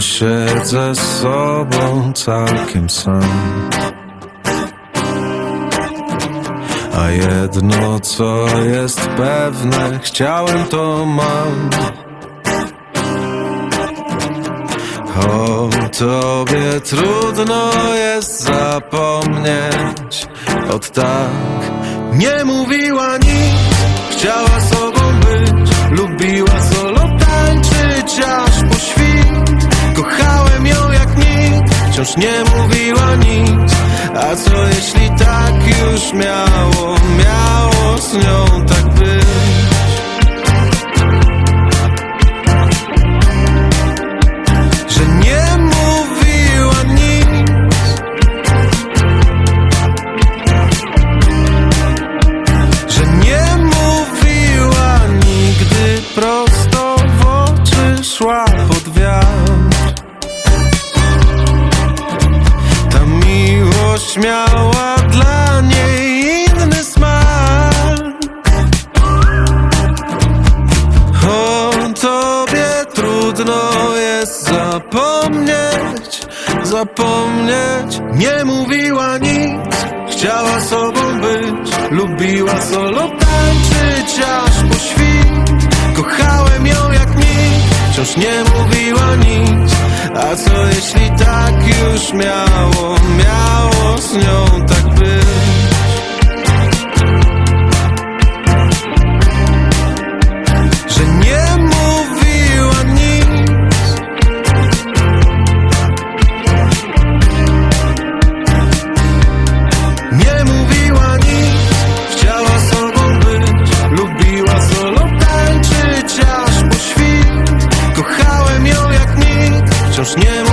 siedzę z sobą całkiem sam. A jedno co jest pewne, chciałem to mam. O tobie trudno jest zapomnieć Od tak nie mówiła nic Chciała sobą być Wciąż nie mówiła nic. A co jeśli tak już miało Miało z nią tak miłość miała dla niej inny smak. O tobie trudno jest zapomnieć, zapomnieć. Nie mówiła nic, chciała sobą być, lubiła solo tańczyć aż po świt. Kochałem ją jak nikt, wciąż nie mówiła nic. A co jeśli tak już miało, miało tak że nie mówiła nic. Nie mówiła nic, chciała sobą być, lubiła solo tańczyć aż po świt. Kochałem ją jak nikt, wciąż nie